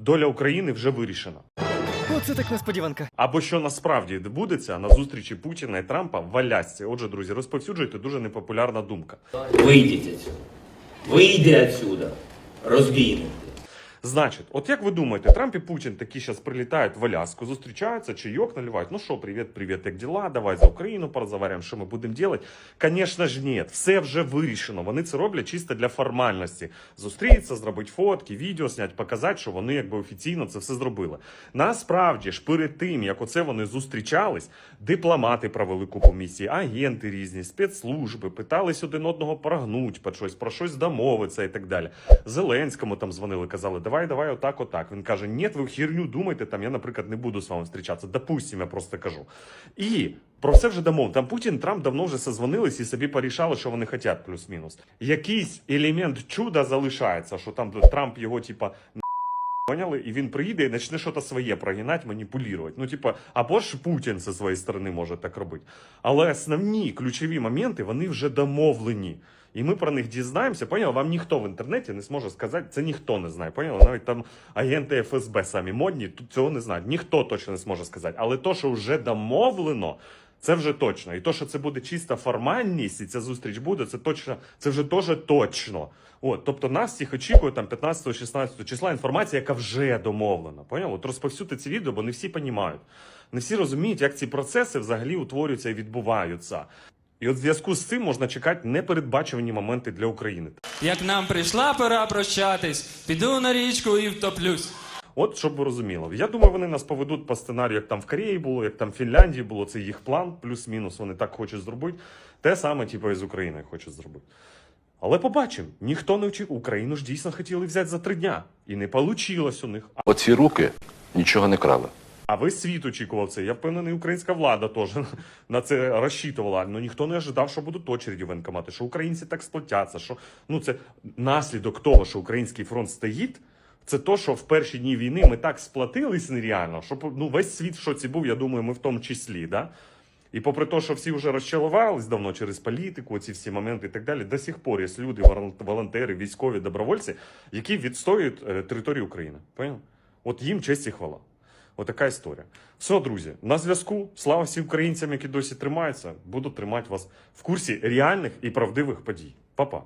доля України вже вирішена. Оце так несподіванка. Або що насправді відбудеться на зустрічі Путіна і Трампа в Алясці. Отже, друзі, розповсюджуйте дуже непопулярна думка. Вийдіть отсюда. Вийди отсюда. Розбійник. Значить, от як ви думаєте, Трамп і Путін такі зараз прилітають в Аляску, зустрічаються, чайок наливають. Ну що, привіт, привіт, як діла? Давай за Україну порозговоримо, що ми будемо робити. Звісно ж, ні, все вже вирішено. Вони це роблять чисто для формальності. Зустрітися, зробити фотки, відео зняти, показати, що вони якби офіційно це все зробили. Насправді ж, перед тим, як оце вони зустрічались, дипломати провели купу місій, агенти різні, спецслужби, питались один одного прогнуть про щось, про щось домовитися і так далі. Зеленському там дзвонили, казали, давай, давай, отак, отак. Він каже: Ні, ви херню думайте, там я, наприклад, не буду з вами зустрічатися. Допустим, я просто кажу. І про все вже дамо. Там Путін, Трамп давно вже созвонились і собі порішали, що вони хочуть, плюс-мінус. Якийсь елемент чуда залишається, що там Трамп його, типа. Поняли? І він приїде і почне щось своє прогинати, маніпулювати. Ну, типа, або ж Путін зі своєї сторони може так робити. Але основні ключові моменти вони вже домовлені. І ми про них дізнаємося. Поняли? Вам ніхто в інтернеті не зможе сказати, це ніхто не знає. Поняли? Навіть там агенти ФСБ самі модні тут цього не знають. Ніхто точно не зможе сказати. Але то, що вже домовлено, це вже точно. І то, що це буде чиста формальність, і ця зустріч буде, це точно, це вже теж точно. От, тобто нас всіх очікує там 15-16 числа інформація, яка вже домовлена. Поняв? От розповсюдити ці відео, бо не всі розуміють. Не всі розуміють, як ці процеси взагалі утворюються і відбуваються. І от в зв'язку з цим можна чекати непередбачувані моменти для України. Як нам прийшла пора прощатись, піду на річку і втоплюсь. От щоб ви розуміли, я думаю, вони нас поведуть по сценарію, як там в Кореї було, як там в Фінляндії було. Це їх план, плюс-мінус. Вони так хочуть зробити. Те саме, типу, з Україною хочуть зробити. Але побачимо, ніхто не вчив. Україну ж дійсно хотіли взяти за три дня. І не вийшло у них. Оці руки нічого не крали. А весь світ очікував це. Я впевнений, українська влада теж на це розчитувала. Ну ніхто не ожидав, що будуть очереді воєнкомати, що українці так сплотяться. Що ну це наслідок того, що український фронт стоїть. Це то, що в перші дні війни ми так сплатились нереально, що ну весь світ в шоці був. Я думаю, ми в тому числі. Да? І попри те, що всі вже розчалувались давно через політику, ці всі моменти і так далі, до сих пор є люди, волонтери, військові, добровольці, які відстоюють е, територію України. Поняв? От їм честь і хвала. Отака історія. Все, друзі, на зв'язку. Слава всім українцям, які досі тримаються. Буду тримати вас в курсі реальних і правдивих подій. Па-па.